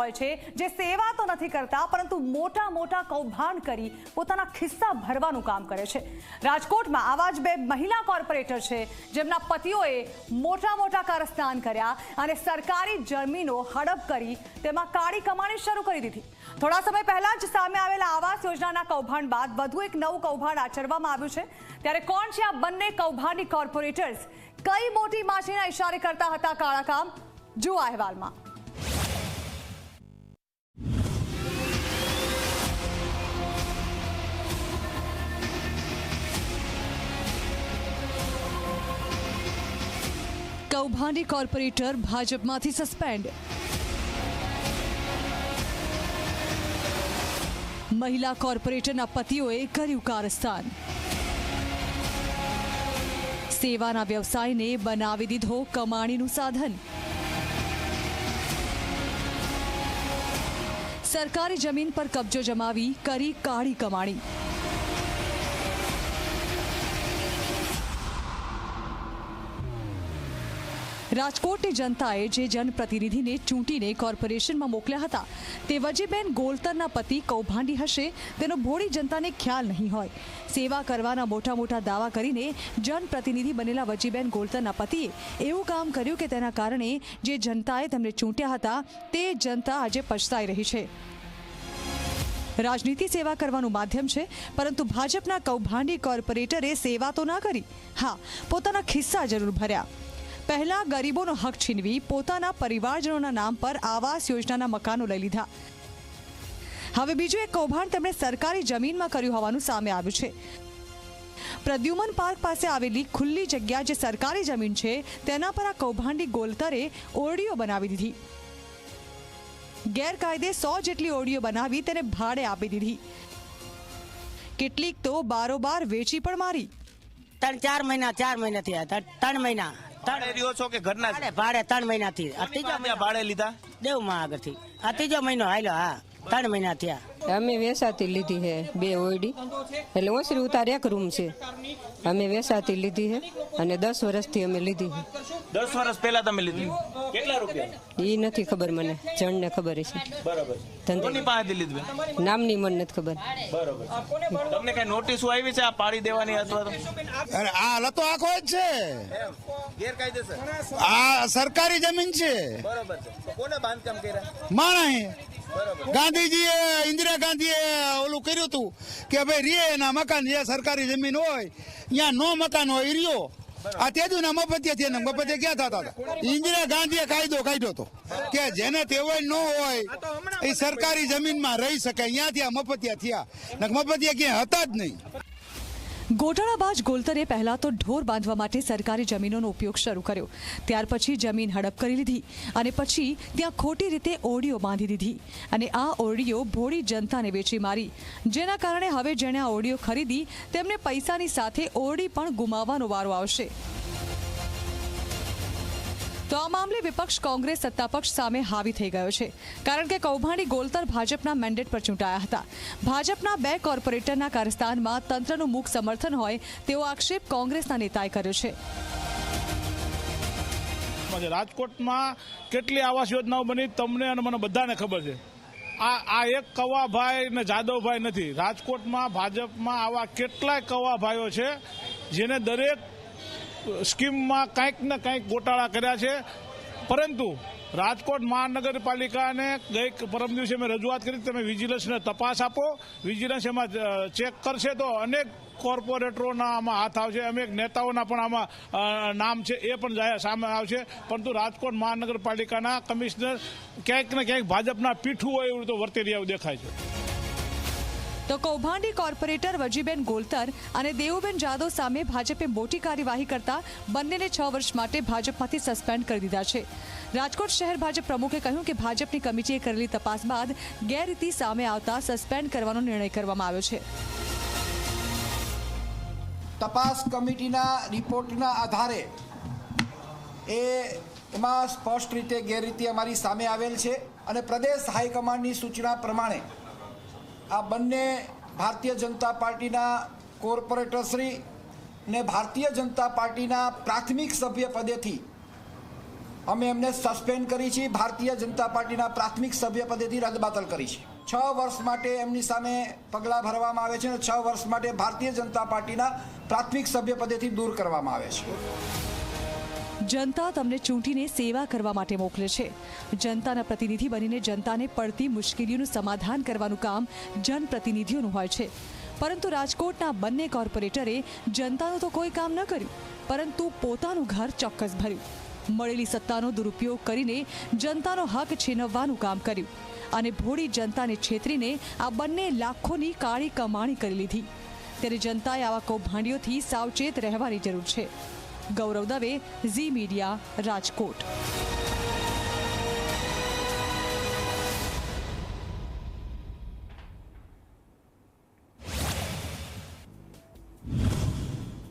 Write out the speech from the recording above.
હોય છે, જે સેવા તો નથી કરતા, પરંતુ મોટા મોટા કૌભાંડ કરી પોતાના ખિસ્સા ભરવાનું કામ કરે છે. રાજકોટમાં આવા જ બે મહિલા કોર્પોરેટર છે, જેમના પતિઓએ મોટા મોટા કારસ્તાન કર્યા અને સરકારી જમીનો હડપ કરી તેમાં કાળી કમાણી શરૂ કરી દીધી. થોડા સમય પહેલા જ સામે આવેલા આવાસ યોજનાના કૌભાંડ બાદ વધુ એક નવું કૌભાંડ આચરવામાં આવ્યું છે. ત્યારે કોણ છે આ બંને કૌભાંડી કોર્પોરેટર્સ? કઈ મોટી માછીના ઇશારે કરતા હતા કાળા કામ જુઓ અહેવાલમાં. કૌભાંડી કોર્પોરેટર ભાજપમાંથી સસ્પેન્ડ. મહિલા કોર્પોરેટરના પતિઓએ કર્યું કારસ્તાન સેવાના વ્યવસાયને બનાવી દીધો કમાણીનું સાધન. સરકારી જમીન પર કબજો જમાવી કરી કાળી કમાણી. રાજકોટની જનતાએ જે જનપ્રતિનિધિને ચૂંટીને કોર્પોરેશનમાં મોકલ્યા હતા, તે વજીબેન ગોલતરના પતિ કૌભાંડી હશે, તેનો ભોળી જનતાને ખ્યાલ નહીં હોય. સેવા કરવાના મોટા મોટા દાવા કરીને જનપ્રતિનિધિ બનેલા વજીબેન ગોલતરના પતિએ એવું કામ કર્યું કે તેના કારણે જે જનતાએ તેમને ચૂંટ્યા હતા, તે જનતા આજે પછતાઈ રહી છે. રાજનીતિ સેવા કરવાનું માધ્યમ છે, પરંતુ ભાજપના કૌભાંડી કોર્પોરેટરે સેવા તો ના કરી. હા, પોતાના ખિસ્સા જરૂર ભર્યા. પહેલા ગરીબોનો હક છીનવી પોતાના પરિવારજનોના નામ પર આવાસ યોજનાના મકાનો લઈ લીધા. હવે બીજું એક કૌભાંડ તેમણે સરકારી જમીનમાં કર્યું હોવાનું સામે આવ્યું છે. પ્રદ્યુમન પાર્ક પાસે આવેલી ખુલ્લી જગ્યા જે સરકારી જમીન છે, તેના પર આ કૌભાંડી ગોલતરે ઓરડીઓ બનાવી દીધી. ગેરકાયદે સો જેટલી ઓરડીઓ બનાવી તેને ભાડે આપી દીધી. કેટલીક તો બારોબાર વેચી પણ મારી. ત્રણ ચાર મહિના ચાર મહિના થયા, ત્રણ મહિના. ભાડે રહ્યો છો કે ઘરના? ભાડે ભાડે ત્રણ મહિના થી આ ત્રીજો ભાડે લીધા? દેવમાં આગળથી આ ત્રીજો મહિનો હાલ્યો હા. ત્રણ મહિના થયા. અમે વેસાતી લીધી છે બે ઓયડી. એટલે ઓસરી ઉતાર એક રૂમ છે. અમે વેસાતી લીધી છે અને દસ વર્ષથી અમે લીધી દસ વર્ષ પહેલા તમે લીધી. કેટલા રૂપિયા? એ નથી ખબર મને. જણને ખબર છે બરાબર. ધંધે. કોની પાસેથી લીધું નામની મને નથી ખબર. બરાબર. તમને કઈ નોટિસો આવી છે આ પાડી દેવાની અથવા તો? અરે આ લતો આખો જ છે. ગેરકાયદેસર. આ સરકારી જમીન છે. બરાબર છે. કોને બાંધકામ કર્યા? માણસ. ગાંધીજીએ, ઇન્દિરા ગાંધીએ ઓલું કર્યું હતું કે ભાઈ રે, એના મકાન જે સરકારી જમીન હોય ત્યાં નો મકાન હોય રહ્યો. આ તેજુ ના મફતિયા થયા મફતિયા ક્યાં થતા હતા? ઇન્દિરા ગાંધીએ કાયદો કાઢ્યો હતો કે જેને તેવય ન હોય એ સરકારી જમીનમાં રહી શકે. અહીંયાથી આ મફતિયા થયા. મફતિયા ક્યાંય હતા જ નહીં. ગોટાળાબાજ ગોલતરે પહેલા તો ઢોર બાંધવા માટે સરકારી જમીનોનો ઉપયોગ શરૂ કર્યો. ત્યાર પછી જમીન હડપ કરી લીધી અને પછી ત્યાં ખોટી રીતે ઓરડીઓ બાંધી દીધી. અને આ ઓરડીઓ ભોળી જનતાને વેચી મારી. જેના કારણે હવે જેણે આ ઓરડીઓ ખરીદી, તેમને પૈસાની સાથે ઓરડી પણ ગુમાવવાનો વારો આવશે. તો આ મામલે વિપક્ષ કોંગ્રેસ સત્તાપક્ષ સામે હાવી થઈ ગયો છે. કારણ કે કૌભાંડી ગોલતર ભાજપના મેન્ડેટ પર ચૂંટાયા હતા. ભાજપના બે કોર્પોરેટરના કાર્યસ્થાનમાં તંત્રનું મુખ સમર્થન હોય તેવો આક્ષેપ કોંગ્રેસના નેતાએ કર્યો છે. રાજકોટમાં કેટલી આવાસ યોજનાઓ બની તમને અને મને બધાને ખબર છે. આ આ એક કવાભાઈ ને જાદવભાઈ નથી. રાજકોટમાં, ભાજપમાં આવા કેટલાય કવાભાઈઓ છે, જેને દરેક સ્કીમમાં કંઈક ને કંઈક ગોટાળા કર્યા છે. પરંતુ રાજકોટ મહાનગરપાલિકાને ગઈ પરમ દિવસે મેં રજૂઆત કરી, તમે વિજિલન્સને તપાસ આપો. વિજિલન્સ એમાં ચેક કરશે તો અનેક કોર્પોરેટરોના આમાં હાથ આવશે, અનેક નેતાઓના પણ આમાં નામ છે એ પણ સામે આવશે. પરંતુ રાજકોટ મહાનગરપાલિકાના કમિશનર ક્યાંક ને ક્યાંક ભાજપના પીઠું હોય એવું તો વર્તી રહ્યા દેખાય છે. તો કૌભાંડી કોર્પોરેટર વજીબેન ગોલતર અને દેવુબેન જાદવ સામે ભાજપે મોટી કાર્યવાહી કરતા બંનેને છ વર્ષ માટે ભાજપમાંથી સસ્પેન્ડ કરી દીધા છે. રાજકોટ શહેર ભાજપ પ્રમુખે કહ્યું કે ભાજપની કમિટીએ કરેલી તપાસ બાદ ગેરરીતિ સામે આવતા સસ્પેન્ડ કરવાનો નિર્ણય કરવામાં આવ્યો છે. તપાસ કમિટીના રિપોર્ટના આધારે એ એમાં સ્પષ્ટ રીતે ગેરરીતિ અમારી સામે આવેલ છે અને પ્રદેશ હાઈકમાન્ડની સૂચના પ્રમાણે આ બંને ભારતીય જનતા પાર્ટીના કોર્પોરેટરશ્રી ને ભારતીય જનતા પાર્ટીના પ્રાથમિક સભ્ય પદેથી અમે એમને સસ્પેન્ડ કરી છે. ભારતીય જનતા પાર્ટીના પ્રાથમિક સભ્ય પદેથી રદબાતલ કરી છે. છ વર્ષ માટે એમની સામે પગલાં ભરવામાં આવે છે અને છ વર્ષ માટે ભારતીય જનતા પાર્ટીના પ્રાથમિક સભ્ય પદેથી દૂર કરવામાં આવે છે. જનતા તમને ચૂંટીને સેવા કરવા માટે મોકલે છે. જનતાના પ્રતિનિધિ બનીને જનતાને પડતી મુશ્કેલીઓનું સમાધાન કરવાનું કામ જનપ્રતિનિધિઓનું હોય છે. પરંતુ રાજકોટના બંને કોર્પોરેટરે જનતાનું તો કોઈ કામ ન કર્યું, પરંતુ પોતાનું ઘર ચોક્કસ ભર્યું. મળેલી સત્તાનો દુરુપયોગ કરીને જનતાનો હક છીનવવાનું કામ કર્યું અને ભોળી જનતાને છેતરીને આ બંને લાખોની કાળી કમાણી કરી લીધી. ત્યારે જનતાએ આવા કૌભાંડીઓથી સાવચેત રહેવાની જરૂર છે. ગૌરવ દવે ઝી મીડિયા રાજકોટ.